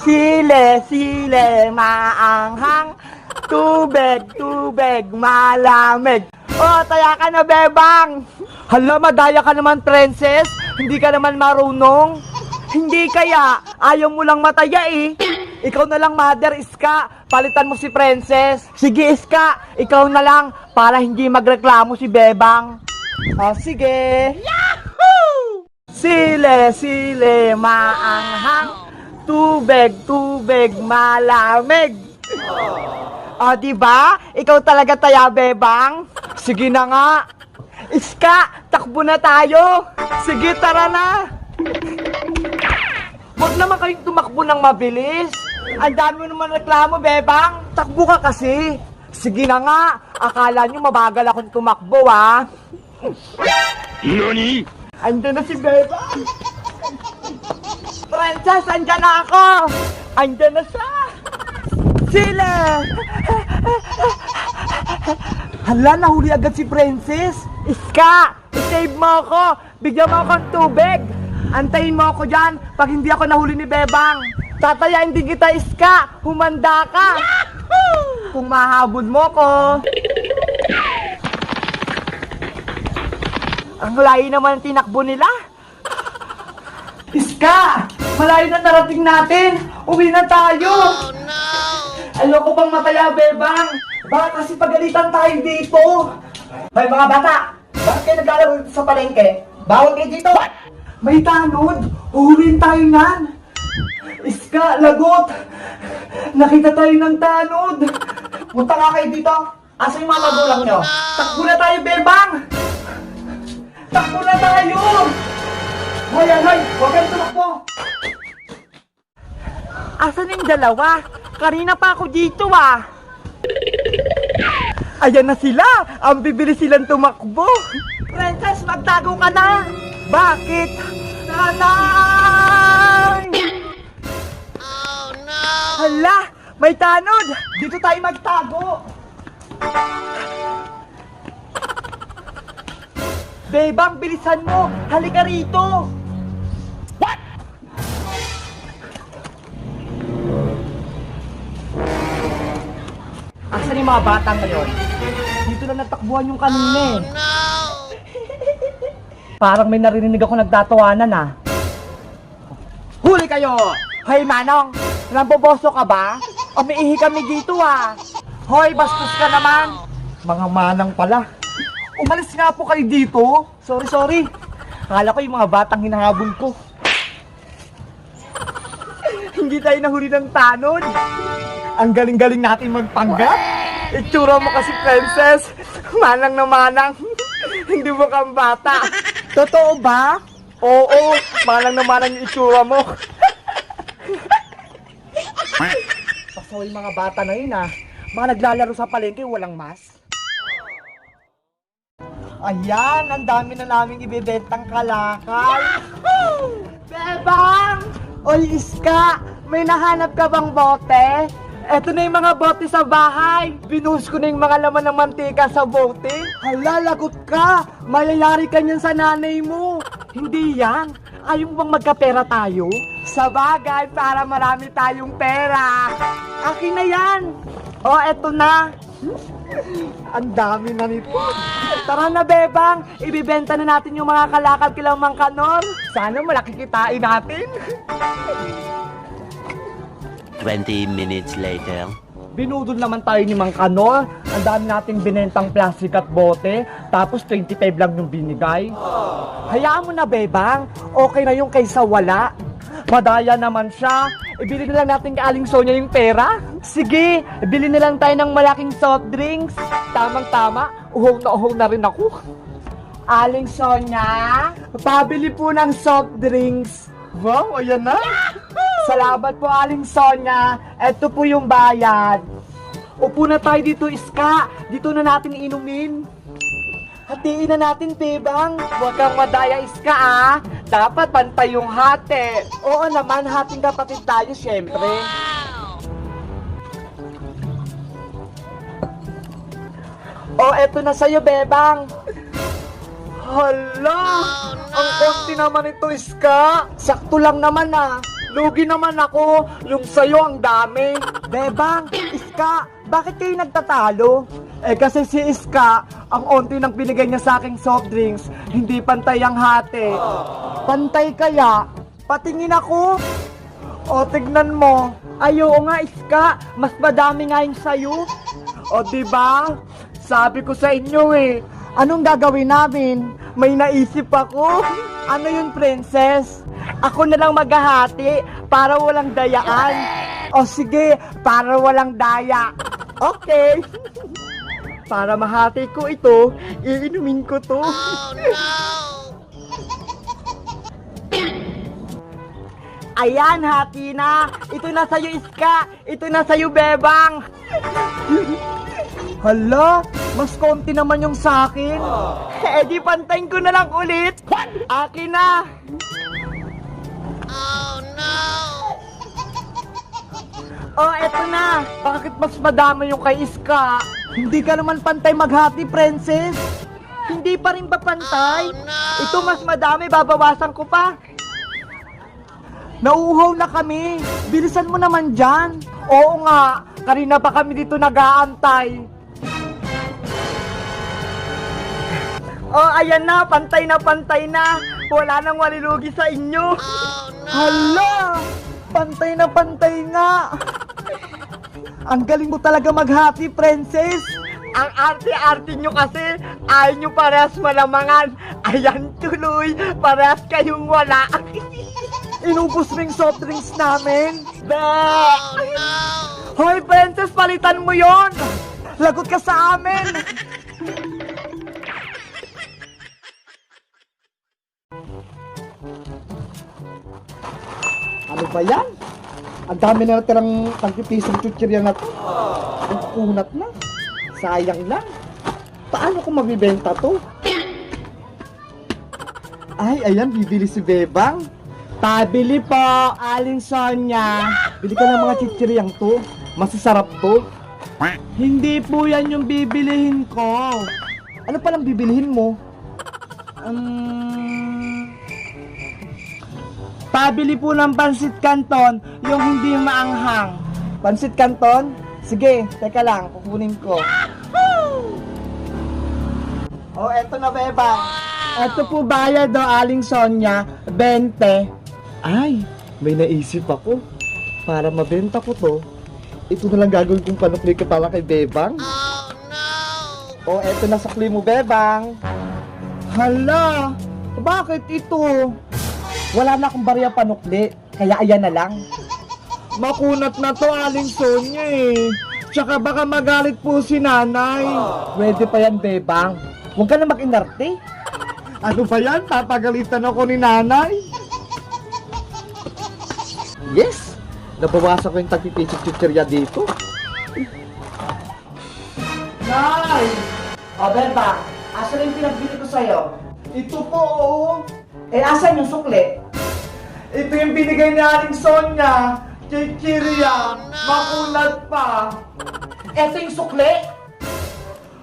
Sile, sile, maanghang. Tubig, tubig, malamig. Oh, taya ka na, bebang. Hala, madaya ka naman, princess. Hindi ka naman marunong. Hindi kaya, ayaw mo lang mataya eh. Ikaw na lang, mother, Iska. Palitan mo si princess. Sige, Iska. Ikaw na lang para hindi magreklamo si Bebang. Ah, sige. Yahoo! Sile, sile, maanghang. Tubig, tubig, malamig. O, di ba? Ikaw talaga taya, Bebang. Sige na nga. Iska, takbo na tayo. Sige, tara na. Huwag naman kayong tumakbo ng mabilis. Ang dami naman reklamo, Bebang. Takbo ka kasi. Sige na nga. Akala nyo mabagal akong tumakbo, ha? NANI? Andyan na si Bebang. Princess, andyan na ako. Andyan na siya. Sila. Hala, nahuli agad si Princess. Iska, save mo ako. Bigyan mo akong tubig. Antayin mo ako dyan pag hindi ako nahuli ni Bebang. Tatayain din kita, Iska. Humanda ka. Kung mahabol mo ko. Ang layo naman ang tinakbo nila. Iska! Malayo na narating natin! Uwi na tayo! Oh no! Ayoko pang mataya, Bebang! Baka kasi pagalitan tayo dito! Hoy mga bata! Bakit kayo naglalaro dito sa palengke? Bawal kayo dito! May tanod! Uhulin tayo nan! Iska, lagot! Nakita tayo ng tanod! Punta nga kayo dito! Asa yung mga magulang nyo? Takbo na tayo, Bebang! Takbo na tayo! Hoy, hoy! Huwag kayong tumakbo! Asan yung dalawa? Kanina pa ako dito ah! Ayan na sila! Ang bibilis silang tumakbo! Princess, magtago ka na! Bakit? Nanay! Oh no! Hala! May tanod! Dito tayo magtago! Bebang, bilisan mo! Halika rito! Asan yung mga bata ngayon? Dito lang natakbuhan yung kanina eh. Parang may narinig ako nagtatawanan ah. Huli kayo! Hoy Manong! Namboboso ka ba? Umiihi kami dito ah! Hoy, bastos ka naman! Mga manang pala. Umalis nga po kayo dito. Sorry, sorry. Akala ko yung mga batang hinahabol ko. Hindi tayo nahuli ng tanod. Ang galing-galing natin magpanggap. Itsura mo kasi, princess. Manang na manang. Hindi mo kang bata. Totoo ba? Oo, manang na manang yung itsura mo. Pasaway mga bata na yun ah. Mga naglalaro sa palengke, walang mask. Ayan, ang dami na naming ibibentang kalakal. Bebang! Oy, Iska! May nahanap ka bang bote? Eto na yung mga bote sa bahay. Binuhos ko na yung mga laman ng mantika sa bote. Hala, lagot ka! Mayayari ka niyan sa nanay mo. Hindi yan. Ayaw mo bang magkapera tayo? Sa bagay, para marami tayong pera. Akin na yan. O, eto na. Ang dami na nito. Tara na, Bebang. Ibibenta na natin yung mga kalakal kila Mang Kanor. Sana malaki kitain natin. 20 minutes later. Binudol naman tayo ni Mang Kanor. Ang dami nating binentang plastic at bote. Tapos 25 lang yung binigay. Hayaan mo na, Bebang. Okay na yung kaysa wala. Madaya naman siya. Ibili na lang natin kay Aling Sonia yung pera. Sige, ibili na lang tayo ng malaking soft drinks. Tamang-tama, uhong na uhong na rin ako. Aling Sonia, pabili po ng soft drinks. Wow, ayan na. Salamat po, Aling Sonia. Ito po yung bayad. Upo na tayo dito, Iska. Dito na natin inumin. Hatiin na natin, Bebang. Huwag kang madaya, Iska, ah. Dapat pantay yung hati. Oo naman, hating kapatid tayo, syempre. Oh, eto na sa'yo, Bebang. Hala! Ang konti naman ito, Iska. Sakto lang naman, ah. Lugi naman ako. Yung sa'yo ang dami. Bebang, Iska, bakit kayo nagtatalo? Eh kasi si Iska, ang onti ng binigay niya sa aking soft drinks, hindi pantay ang hati. Pantay kaya? Patingin ako. O, tignan mo. Ay, oo nga, Iska. Mas madami nga yung sayo. O, di ba? Sabi ko sa inyo eh. Anong gagawin namin? May naisip ako. Ano yun, princess? Ako na lang maghahati para walang dayaan. O sige, para walang daya. Okay. para mahati ko ito, iinumin ko to. Ayan, hati na. Ito na sa'yo, Iska. Ito na sa'yo, Bebang. Hala, mas konti naman yung sa'kin. Eh di pantayin ko na lang ulit. Akin na. Oh, eto na. Bakit mas madami yung kay Iska? Hindi ka naman pantay maghati, princess. Hindi pa rin ba pantay? Ito mas madami, babawasan ko pa. Nauuhaw na kami. Bilisan mo naman dyan. Oo nga, kanina pa kami dito nag-aantay. Oh, ayan na, pantay na pantay na. Wala nang walilugi sa inyo. Hala! Pantay na pantay nga. Ang galing mo talaga maghati, princess. Ang arte-arte nyo kasi, ayaw nyo parehas malamangan. Ayan tuloy, parehas kayong wala. Inubos mo yung soft drinks namin. Be! Hoy, princess, palitan mo yon. Lagot ka sa amin. Ba yan? Ang dami na natirang tagpipisong chuchirya na to. Ang kunat na. Sayang lang. Paano ko mabibenta to? Ay, ayan, bibili si Bebang. Pabili po, Aling Sonya. Bili ka ng mga chichiryang to. Masasarap to. Hindi po yan yung bibilihin ko. Ano palang bibilihin mo? Um, pabili po ng pansit canton, yung hindi maanghang. Pansit canton? Sige, teka lang, kukunin ko. Oh, eto na, Beba. Eto po bayad do, Aling Sonya, 20. Ay, may naisip ako. Para mabenta ko to, ito na lang gagawin kong panukli ka para kay Bebang. Oh, no! Oh, eto na sakli mo, Bebang. Hala, bakit ito? Wala na akong barya panukli, kaya ayan na lang. Makunat na to, Aling Sonya eh. Tsaka baka magalit po si nanay. Pwede pa yan, Bebang. Huwag ka na mag-inarte. Ano ba yan? Papagalitan ako ni nanay. Yes! Nabawasan ko yung tagpipisip-chichirya dito. Nay! O, Bebang, asan yung pinagbili ko sa'yo? Ito po, oo. Eh, asan yung sukli? Ito yung binigay ni Aling Sonya. Chichirya. Makunat pa. Ito yung sukli?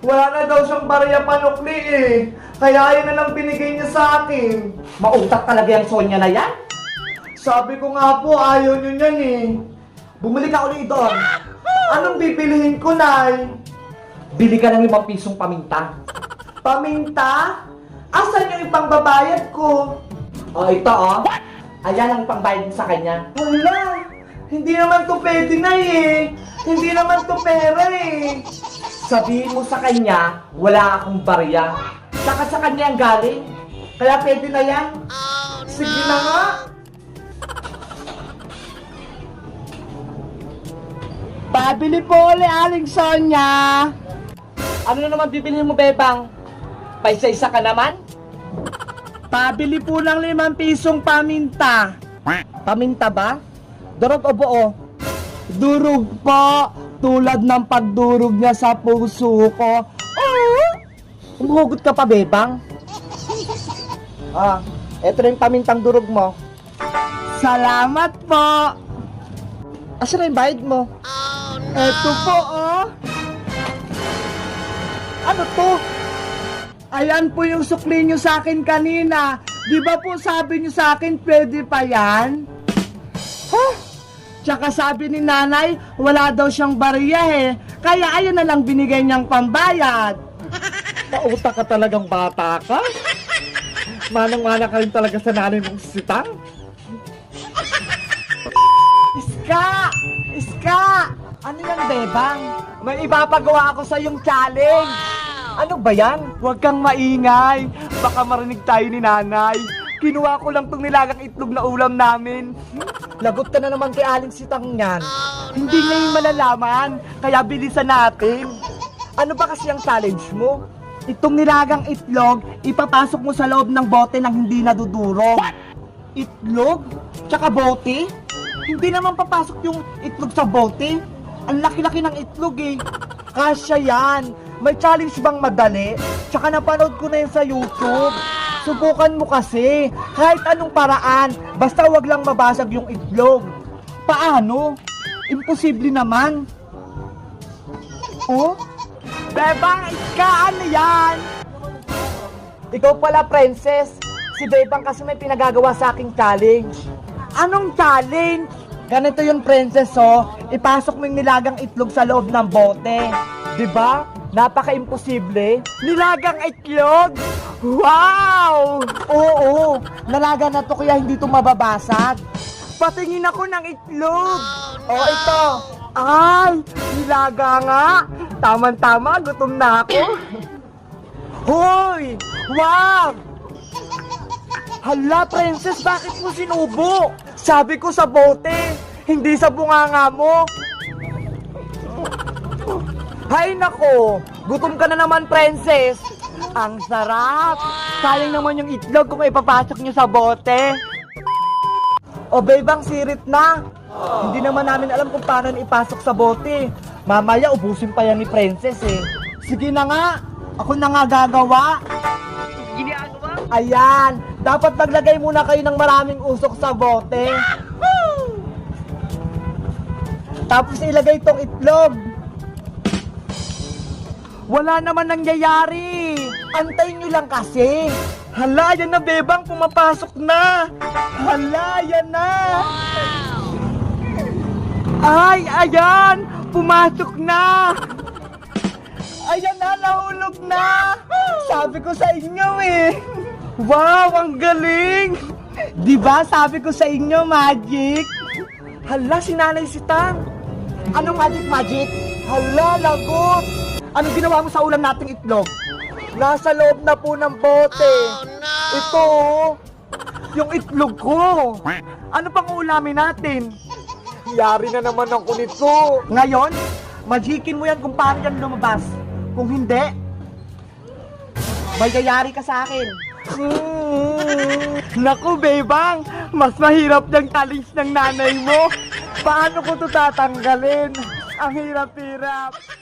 Wala na daw siyang barya panukli eh. Kaya yun na lang binigay niya sa akin. Mautak talaga yung Sonya na yan? Sabi ko nga po, ayaw nyo yan eh. Bumili ka ulit doon. Anong bibilihin ko, Nay? Bili ka ng limang pisong paminta. Paminta? Asan yung ipang babayad ko? O, ito oh. Ayan ang pangbayad sa kanya. Hala! Hindi naman to pwede na eh. Hindi naman to pera eh. Sabihin mo sa kanya, wala akong barya. Saka sa kanya ang galing. Kaya pwede na yan. Sige na nga. Pabili po ulit, Aling Sonya. Ano na naman bibili mo, Bebang? Paisa-isa ka naman? Pabili po ng limang pisong paminta. Paminta ba? Durog o buo? Durog po. Tulad ng pagdurog niya sa puso ko. Oh! Umuhugot ka pa, Bebang? Ah, eto na yung pamintang durog mo. Salamat po. Asa na yung bayad mo? Eto po, oh. Ano to? Ayan po yung sukli nyo sa akin kanina. Di ba po sabi nyo sa akin, pwede pa yan? Huh? Tsaka sabi ni nanay, wala daw siyang bariya eh. Kaya ayun na lang binigay niyang pambayad. Pauta ka talagang bata ka? Manang-mana ka rin talaga sa nanay mong sitang? Iska! Iska! Ano yan, Bebang? May ipapagawa ako sa yung challenge. Ano ba yan? Huwag kang maingay. Baka marinig tayo ni nanay. Kinuha ko lang tong nilagang itlog na ulam namin. Lagot ka na naman kay Aling Sitang yan. Hindi ngayon malalaman, kaya bilisan natin. Ano ba kasi ang challenge mo? Itong nilagang itlog, ipapasok mo sa loob ng bote nang hindi nadudurog. Itlog? Tsaka bote? Hindi naman papasok yung itlog sa bote. Ang laki-laki ng itlog eh. Kasya yan. May challenge bang madali? Tsaka napanood ko na yun sa YouTube. Subukan mo kasi. Kahit anong paraan. Basta wag lang mabasag yung itlog. Paano? Imposible naman. Oh? Bebang, ka yan? Ikaw pala, princess. Si Bebang kasi may pinagagawa sa aking challenge. Anong challenge? Ganito yung princess, oh. Ipasok mo yung nilagang itlog sa loob ng bote. ba? Napaka-imposible. Nilagang itlog? Wow! Oo, nalaga na to kaya hindi to mababasag. Patingin ako ng itlog. Oh, ito. Ay, nilaga nga. Tama-tama, gutom na ako. Hoy! Wag! Hala, princess, bakit mo sinubo? Sabi ko sa bote, hindi sa bunganga mo. Hay nako, gutom ka na naman, princess. Ang sarap. Sayang naman yung itlog kung ipapasok nyo sa bote. O bebang sirit na. Hindi naman namin alam kung paano ipasok sa bote. Mamaya ubusin pa yan ni princess eh. Sige na nga, ako na nga gagawa. Ginagawa? Ayan, dapat maglagay muna kayo ng maraming usok sa bote. Tapos ilagay tong itlog. Wala naman nangyayari. Antayin nyo lang kasi. Hala, yan na bebang, pumapasok na. Hala, yan na. Ay, ayan, pumasok na. Ayan na, nahulog na! Sabi ko sa inyo eh! Wow, ang galing! Di ba sabi ko sa inyo, magic? Hala, si Nanay Sitang! Anong magic magic? Hala, lagot! Anong ginawa mo sa ulam nating itlog? Nasa loob na po ng bote. Ito, oh. yung itlog ko. Ano pang ulamin natin? Yari na naman ako nito. Ngayon, magicin mo yan kung paano yan lumabas. Kung hindi, may yayari ka sa akin. Naku, bebang, mas mahirap yung challenge ng nanay mo. Paano ko to tatanggalin? Ang hirap-hirap.